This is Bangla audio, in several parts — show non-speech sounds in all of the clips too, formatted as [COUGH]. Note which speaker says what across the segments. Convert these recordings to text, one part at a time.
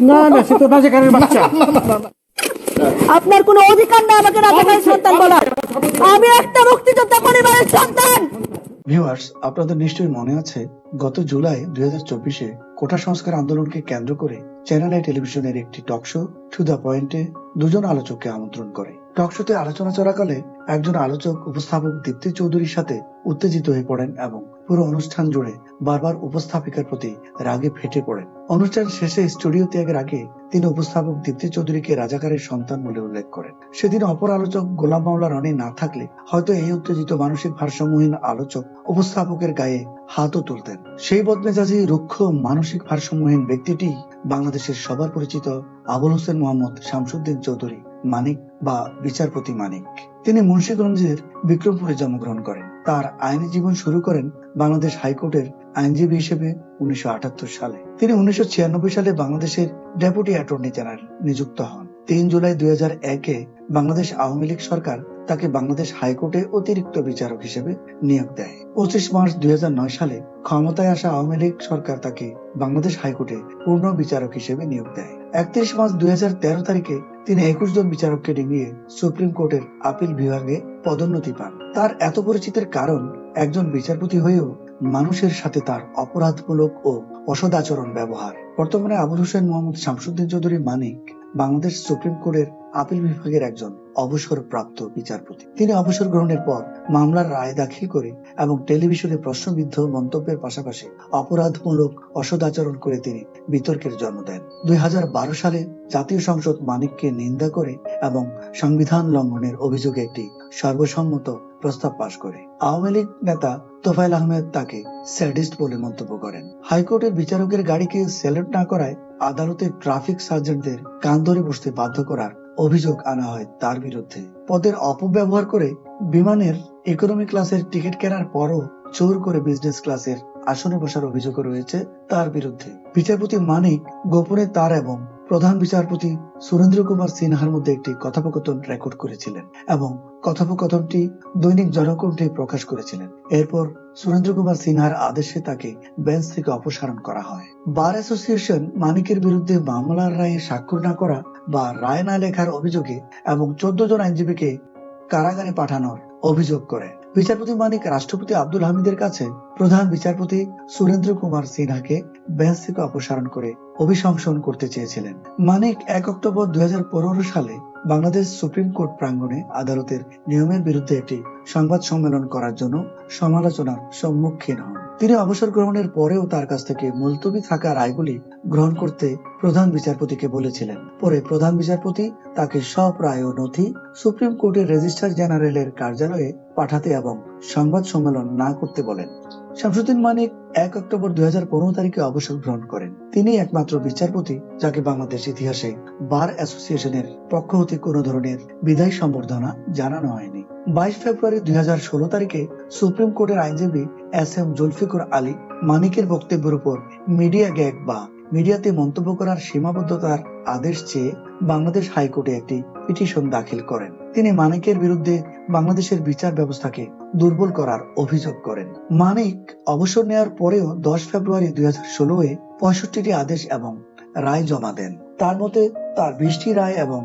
Speaker 1: না না [LAUGHS] সে তো রাজাকারের বাচ্চা।
Speaker 2: আপনার কোনো অধিকার না আমাকে রাজাকারের সন্তান বলার। আমি একটা মুক্তিযোদ্ধা পরিবারের সন্তান।
Speaker 3: ভিউয়ার্স আপনাদের নিশ্চয়ই মনে আছে গত জুলাই দুই হাজার চব্বিশে কোটা সংস্কার আন্দোলনকে কেন্দ্র করে চ্যানেল আই টেলিভিশনের একটি টক শো টু দ্য পয়েন্টে দুজন আলোচককে আমন্ত্রণ করে। টক শোতে আলোচনা চলাকালে একজন আলোচক উপস্থাপক দীপ্তি চৌধুরীর সাথে উত্তেজিত হয়ে পড়েন এবং পুরো অনুষ্ঠান জুড়ে বারবার উপস্থাপিকার প্রতি রাগে ফেটে পড়েন। অনুষ্ঠান শেষে স্টুডিও ত্যাগের আগে তিনি উপস্থাপক দীপ্তি চৌধুরীকে রাজাকারের সন্তান বলে উল্লেখ করেন। সেদিন অপর আলোচক গোলাম মাওলা রনি না থাকলে হয়তো এই উত্তেজিত মানসিক ভারসাম্যহীন আলোচক উপস্থাপকের গায়ে হাতও তুলতেন। সেই বদমেজাজি, রুক্ষ, মানসিক ভারসাম্যহীন ব্যক্তিটি বাংলাদেশের সবার পরিচিত আবুল হোসেন মোহাম্মদ শামসুদ্দিন চৌধুরী। মানিক বা বিচারপতি মানিক। তিনি মুন্সিগঞ্জের বিক্রমপুরে জন্মগ্রহণ করেন। তার আইনি জীবন শুরু করেন বাংলাদেশ হাইকোর্টের আইনজীবী হিসেবে উনিশশো আটাত্তর সালে। তিনি উনিশশো ছিয়ানব্বই সালে বাংলাদেশের ডেপুটি অ্যাটর্নি জেনারেল নিযুক্ত হন। তিন জুলাই দুই হাজার একে বাংলাদেশ আওয়ামী লীগ সরকার তাকে বাংলাদেশ হাইকোর্টে অতিরিক্ত বিচারক হিসেবে নিয়োগ দেয়। পঁচিশ মার্চ দুই হাজার নয় সালে ক্ষমতায় আসা আওয়ামী লীগ সরকার তাকে বাংলাদেশ হাইকোর্টে পূর্ণ বিচারক হিসেবে নিয়োগ দেয়। একত্রিশ মার্চ দুই হাজার তেরো তারিখে তিনি একুশ জন বিচারককে ডিঙিয়ে সুপ্রিম কোর্টের আপিল বিভাগে পদোন্নতি পান। তার এত পরিচিতের কারণ একজন বিচারপতি হয়েও মানুষের সাথে তার অপরাধমূলক ও অসদাচরণ ব্যবহার। বর্তমানে আবুল হোসেন মোহাম্মদ শামসুদ্দিন চৌধুরী মানিক বাংলাদেশ সুপ্রিম কোর্টের আপিল বিভাগের একজন অবসরপ্রাপ্ত বিচারপতি। তিনি অবসর গ্রহণের পর মামলার রায় দাখিল করে এবং টেলিভিশনে প্রশ্নবিদ্ধ মন্তব্যের পাশাপাশি অপরাধমূলক অসদাচরণ করে তিনি বিতর্কের জন্ম দেন। দুই সালে জাতীয় সংসদ মানিককে নিন্দা করে এবং সংবিধান লঙ্ঘনের অভিযোগে একটি সর্বসম্মত প্রস্তাব পাশ করে। আওয়ামী লীগ নেতা তোফাইল আহমেদ তাকে স্যাডিস্ট বলে মন্তব্য করেন। হাইকোর্টের বিচারকের গাড়িকে স্যালুট না করায় আদালতে ট্রাফিক সার্জেন্টদের কান ধরে বসতে বাধ্য করার অভিযোগ আনা হয় তার বিরুদ্ধে। পদের অপব্যবহার করে বিমানের ইকোনমি ক্লাসের টিকিট কেনার পরও চোর করে বিজনেস ক্লাসের আসনে বসার অভিযোগ রয়েছে তার বিরুদ্ধে। বিচারপতি মানিক গোপনে তার এবং প্রধান বিচারপতি সুরেন্দ্র কুমার সিনহার মধ্যে একটি কথোপকথন রেকর্ড করেছিলেন এবং কথোপকথনটি দৈনিক জনকণ্ঠে প্রকাশ করেছিলেন। এরপর সুরেন্দ্র কুমার সিনহার আদেশে তাকে বেঞ্চ থেকে অপসারণ করা হয়। বার অ্যাসোসিয়েশন মানিকের বিরুদ্ধে মামলার রায়ে স্বাক্ষর না করা বা রায় না লেখার অভিযোগে এবং চোদ্দ জন আইনজীবীকে কারাগারে পাঠানোর অভিযোগ করে। বিচারপতি মানিক, রাষ্ট্রপতি আব্দুল হামিদের কাছে প্রধান বিচারপতি সুরেন্দ্র কুমার সিনহাকে বেঞ্চ থেকে অপসারণ করে অভিশংসন করতে চেয়েছিলেন। মানিক এক অক্টোবর দুই হাজার পনেরো সালে বাংলাদেশ সুপ্রিম কোর্ট প্রাঙ্গণে আদালতের নিয়মের বিরুদ্ধে একটি সংবাদ সম্মেলন করার জন্য সমালোচনার সম্মুখীন হন। তিনি অবসর গ্রহণের পরেও তার কাছ থেকে মুলতবি থাকা রায়গুলি গ্রহণ করতে প্রধান বিচারপতিকে বলেছিলেন। পরে প্রধান বিচারপতি তাকে সব রায় ও নথি সুপ্রিম কোর্টের রেজিস্ট্রার জেনারেলের কার্যালয়ে পাঠাতে এবং সংবাদ সম্মেলন না করতে বলেন। শামসুদ্দিন মানিক এক অক্টোবর দু হাজার পনেরো তারিখে অবসর গ্রহণ করেন। তিনি একমাত্র বিচারপতি যাকে বাংলাদেশ ইতিহাসে বার অ্যাসোসিয়েশনের পক্ষ হতে কোনো ধরনের বিদায় সম্বর্ধনা জানানো হয়নি। বাইশ ফেব্রুয়ারি দুই হাজার ষোলো তারিখে সুপ্রিম কোর্টের আইনজীবী এস এম জুলফিকুর আলী মানিকের বক্তব্যের উপর মিডিয়া গ্যাগ বা মিডিয়াতে মন্তব্য করার সীমাবদ্ধতার আদেশ চেয়ে বাংলাদেশ হাইকোর্টে একটি পিটিশন দাখিল করেন। তিনি মানিকের বিরুদ্ধে বাংলাদেশের বিচার ব্যবস্থাকে দুর্বল করার অভিযোগ করেন। মানিক অবসর নেওয়ার পরেও দশ ফেব্রুয়ারি দুই হাজার ষোলোয় পঁয়ষট্টিটি আদেশ এবং রায় জমা দেন। তার মতে তার বিশটি রায় এবং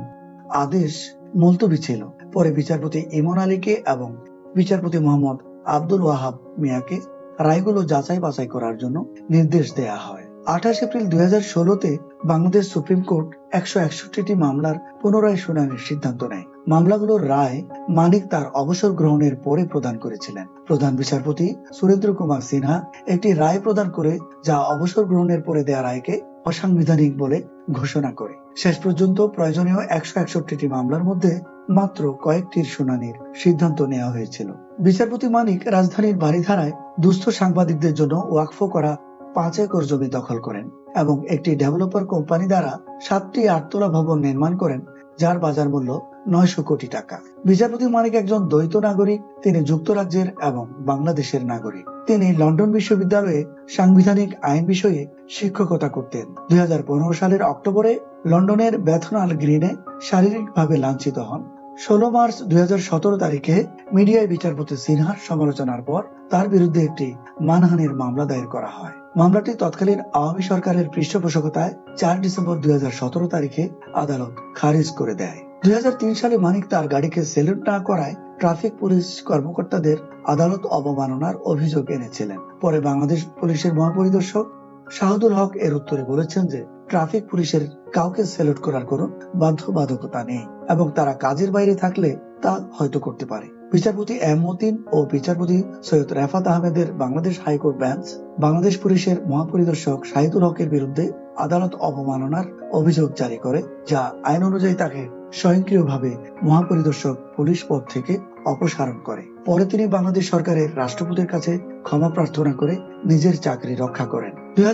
Speaker 3: আদেশ মুলতবি ছিল। পরে বিচারপতি ইমন আলীকে এবং বিচারপতি মোহাম্মদ আব্দুল ওয়াহাব মিয়াকে রায়গুলো যাচাই বাছাই করার জন্য নির্দেশ দেয়া হয়। আঠাশ এপ্রিল দুই ষোলোতে বাংলাদেশ সুপ্রিম কোর্ট একশো একষট্টিটি মামলার পুনরায় শুনানির সিদ্ধান্ত নেয়। মামলাগুলোর রায় মানিক তার অবসর গ্রহণের পরে প্রদান করেছিলেন। প্রধান বিচারপতি সুরেন্দ্র কুমার সিনহা একটি রায় প্রদান করে যা অবসর গ্রহণের পরে দেয়া রায়কে অসাংবিধানিক বলে ঘোষণা করে। শেষ পর্যন্ত প্রয়োজনীয় একশো একষট্টিটি মামলার মধ্যে মাত্র কয়েকটির শুনানির সিদ্ধান্ত নেওয়া হয়েছিল। বিচারপতি মানিক রাজধানীর বাড়িধারায় দুস্থ সাংবাদিকদের জন্য ওয়াকফ করা পাঁচ একর জমি দখল করেন এবং একটি ডেভেলপার কোম্পানি দ্বারা সাতটি আটতলা ভবন নির্মাণ করেন, যার বাজার মূল্য নয়শো কোটি টাকা। বিচারপতি মানিক একজন দ্বৈত নাগরিক, তিনি যুক্তরাজ্যের এবং বাংলাদেশের নাগরিক। তিনি লন্ডন বিশ্ববিদ্যালয়ে সাংবিধানিক আইন বিষয়ে শিক্ষকতা করতেন। দুই হাজার পনেরো সালের অক্টোবরে লন্ডনের বেথনাল গ্রিনে শারীরিকভাবে লাঞ্ছিত হন। ষোলো মার্চ দুই তারিখে মিডিয়ায় বিচারপতি সিনহার সমালোচনার পর তার বিরুদ্ধে একটি মানহানির মামলা দায়ের করা হয়। মামলাটি তৎকালীন আওয়ামী সরকারের পৃষ্ঠপোষকতায় চার ডিসেম্বর দুই হাজার সতেরো তারিখে আদালত খারিজ করে দেয়। দুই হাজার তিন সালে মানিক তার গাড়িকে সেলুট না করায় ট্রাফিক পুলিশ কর্মকর্তাদের আদালত অবমাননার অভিযোগ এনেছিলেন। পরে বাংলাদেশ পুলিশের মহাপরিদর্শক শাহাদুল হক এর উত্তরে বলেছেন যে, ট্রাফিক পুলিশের কাউকে সেলুট করার কোনো বাধ্যবাধকতা নেই এবং তারা কাজের বাইরে থাকলে তা হয়তো করতে পারে। বিচারপতি এম মতিন ও বিচারপতি সৈয়দ রেফাত আহমেদের বাংলাদেশ হাইকোর্ট বেঞ্চ, বাংলাদেশ পুলিশের মহাপরিদর্শক শাহিদুল হকের বিরুদ্ধে আদালত অবমাননার অভিযোগ জারি করে, যা আইন অনুযায়ী তাকে স্বয়ংক্রিয়ভাবে মহাপরিদর্শক পুলিশ পদ থেকে অপসারণ করে। পরে তিনি বাংলাদেশ সরকারের রাষ্ট্রপতির কাছে ক্ষমা প্রার্থনা করে নিজের চাকরি রক্ষা করেন। দুই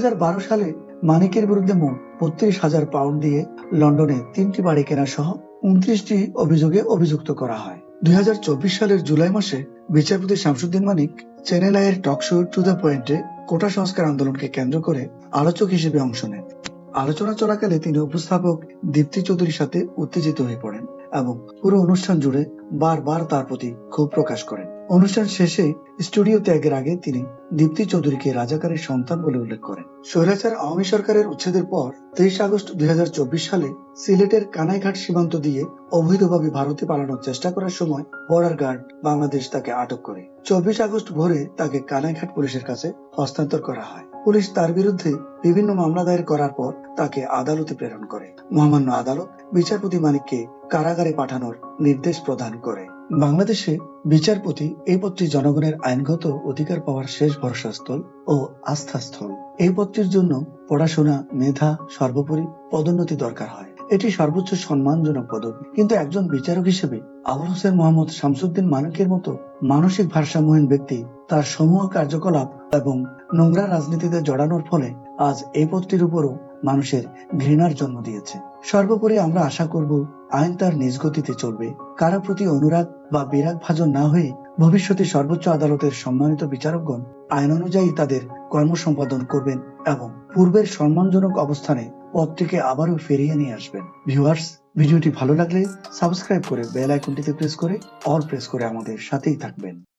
Speaker 3: সালে মানিকের বিরুদ্ধে মোট বত্রিশ হাজার পাউন্ড দিয়ে লন্ডনে তিনটি বাড়ি কেনা সহ উনত্রিশটি অভিযোগে অভিযুক্ত করা হয়। দুই হাজার চব্বিশ সালের জুলাই মাসে বিচারপতি শামসুদ্দিন মানিক চ্যানেল আইয়ের টক শো টু দ্য পয়েন্টে কোটা সংস্কার আন্দোলনকে কেন্দ্র করে আলোচক হিসেবে অংশ নেন। আলোচনা চলাকালে তিনি উপস্থাপক দীপ্তি চৌধুরীর সাথে উত্তেজিত হয়ে পড়েন। এবং পুরো অনুষ্ঠান জুড়ে বারবার তার প্রতি ক্ষোভ প্রকাশ করেন। অনুষ্ঠান শেষে স্টুডিও ত্যাগের আগে তিনি দীপ্তি চৌধুরীকে রাজাকারের সন্তান বলে উল্লেখ করেন। স্বৈরাচার আওয়ামী সরকারের উচ্ছেদের পর তেইশ আগস্ট দুই হাজার চব্বিশ সালে সিলেটের কানাইঘাট সীমান্ত দিয়ে অবৈধভাবে ভারতে পালানোর চেষ্টা করার সময় বর্ডার গার্ড বাংলাদেশ তাকে আটক করে। চব্বিশ আগস্ট ভোরে তাকে কানাইঘাট পুলিশের কাছে হস্তান্তর করা হয়। পুলিশ তার বিরুদ্ধে বিভিন্ন মামলা দায়ের করার পর তাকে আদালতে প্রেরণ করে। মহামান্য আদালত বিচারপতি মানিককে কারাগারে পাঠানোর নির্দেশ প্রদান করে। বাংলাদেশে বিচারপতি এই পদটি জনগণের আইনগত অধিকার পাওয়ার শেষ ভরসাস্থল ও আস্থাস্থল। এই পদটির জন্য পড়াশোনা, মেধা সর্বোপরি পদোন্নতি দরকার হয়। এটি সর্বোচ্চ সম্মানজনক পদবি কিন্তু একজন বিচারক হিসেবে আবুল হোসেন মোহাম্মদ শামসুদ্দিন মানিকের মতো মানসিক ভারসাম্যহীন ব্যক্তি তার সমূহ কার্যকলাপ এবং নোংরা রাজনীতিতে জড়ানোর ফলে আজ এই পদটির উপরও মানুষের ঘৃণার জন্ম দিয়েছে। সর্বোপরি আমরা আশা করব আইন তার নিজ গতিতে চলবে। কারও প্রতি অনুরাগ বা বিরাগ ভাজন না হয়ে ভবিষ্যতে সর্বোচ্চ আদালতের সম্মানিত বিচারকগণ আইন অনুযায়ী তাদের কর্ম সম্পাদন করবেন এবং পূর্বের সম্মানজনক অবস্থানে পদটিকে আবারও ফিরিয়ে নিয়ে আসবেন। ভিউয়ার্স, ভিডিওটি ভালো লাগলে সাবস্ক্রাইব করে বেল আইকনটিতে প্রেস করে অল প্রেস করে আমাদের সাথেই থাকবেন।